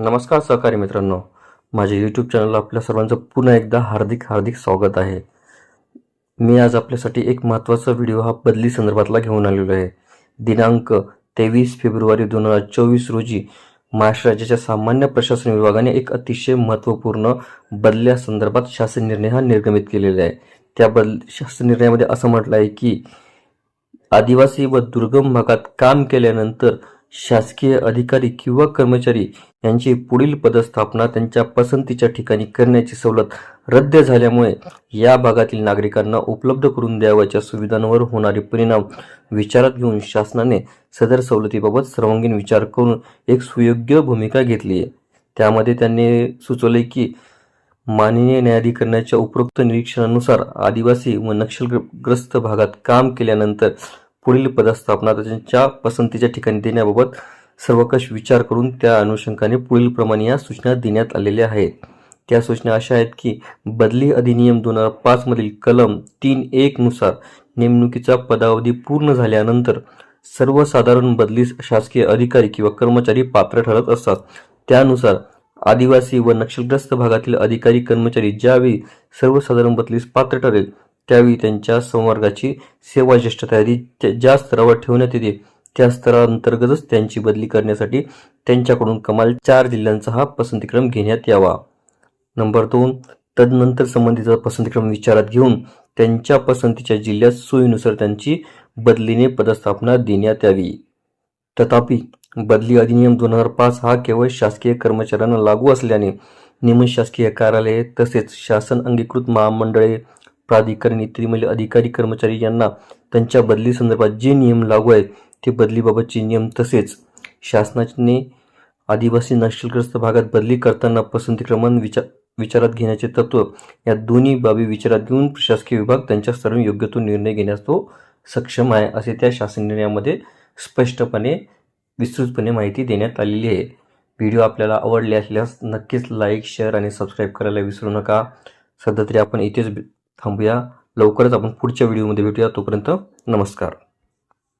नमस्कार सहकारी मित्रांनो. माझ्या यूट्यूब चॅनलला आपल्या सर्वांचं पुन्हा एकदा हार्दिक हार्दिक स्वागत आहे. मी आज आपल्यासाठी एक महत्त्वाचा व्हिडिओ हा बदली संदर्भातला घेऊन आलेलो आहे. दिनांक तेवीस फेब्रुवारी दोन हजार चोवीस रोजी महाराष्ट्र राज्याच्या सामान्य प्रशासन विभागाने एक अतिशय महत्त्वपूर्ण बदल्या संदर्भात शासन निर्णय हा निर्गमित केलेला आहे. त्या बदल शासन निर्णयामध्ये असं म्हटलं आहे की आदिवासी व दुर्गम भागात काम केल्यानंतर शासकीय अधिकारी किंवा कर्मचारी यांची पुढील पदस्थापना त्यांच्या पसंतीच्या ठिकाणी करण्याची सवलत रद्द झाल्यामुळे या भागातील नागरिकांना उपलब्ध करून द्यावयाच्या सुविधांवर होणारे परिणाम विचारात घेऊन शासनाने सदर सवलतीबाबत सर्वांगीण विचार करून एक सुयोग्य भूमिका घेतली आहे. त्यामध्ये त्यांनी सुचवले की माननीय न्यायाधिकरणाच्या उपरोक्त निरीक्षणानुसार आदिवासी व नक्षलग्रस्त भागात काम केल्यानंतर पुढील पदस्थापना त्यांच्या पसंतीच्या ठिकाणी देण्याबाबत सर्वकष विचार करून त्या अनुषंगाने पुढील प्रमाणे या सूचना देण्यात आलेल्या आहेत. त्या सूचना अशा आहेत की बदली अधिनियम दोन हजार पाच मधील कलम तीन एक नुसार नेमणुकीचा पदावधी पूर्ण झाल्यानंतर सर्वसाधारण बदलीस शासकीय अधिकारी किंवा कर्मचारी पात्र ठरत असतात. त्यानुसार आदिवासी व नक्षलग्रस्त भागातील अधिकारी कर्मचारी ज्यावेळी सर्वसाधारण बदलीस पात्र ठरेल त्यावेळी त्यांच्या संवर्गाची सेवा ज्येष्ठता यादी ज्या स्तरावर ठेवण्यात येते त्या स्तराअंतर्गतच त्यांची बदली करण्यासाठी त्यांच्याकडून कमाल चार जिल्ह्यांचा हा पसंतीक्रम घेण्यात यावा. नंबर दोन तदनंतर संबंधीचा पसंतीक्रम विचारात घेऊन त्यांच्या पसंतीच्या जिल्ह्यात सोयीनुसार त्यांची बदलीने पदस्थापना देण्यात यावी. तथापि बदली अधिनियम दोन हजार पाच हा केवळ शासकीय कर्मचाऱ्यांना लागू असल्याने नियमित शासकीय कार्यालये तसेच शासन अंगीकृत महामंडळे प्राधिकरण इत्यादी अधिकारी कर्मचारी यांना त्यांच्या बदली संदर्भात जे नियम लागू आहेत ते बदलीबाबतचे नियम तसेच शासनाने आदिवासी नक्षलग्रस्त भागात बदली करताना पसंतीक्रमण विचार विचारात घेण्याचे तत्व या दोन्ही बाबी विचारात घेऊन प्रशासकीय विभाग त्यांच्या सर्व योग्य तो निर्णय घेण्यास तो सक्षम आहे असे त्या शासन निर्णयामध्ये स्पष्टपणे विस्तृतपणे माहिती देण्यात आलेली आहे. व्हिडिओ आपल्याला आवडले असल्यास नक्कीच लाईक शेअर आणि सबस्क्राईब करायला विसरू नका. सध्या तरी आपण इथेच थांबूया. लवकरच आपण पुढच्या व्हिडिओमध्ये भेटूया. तोपर्यंत नमस्कार.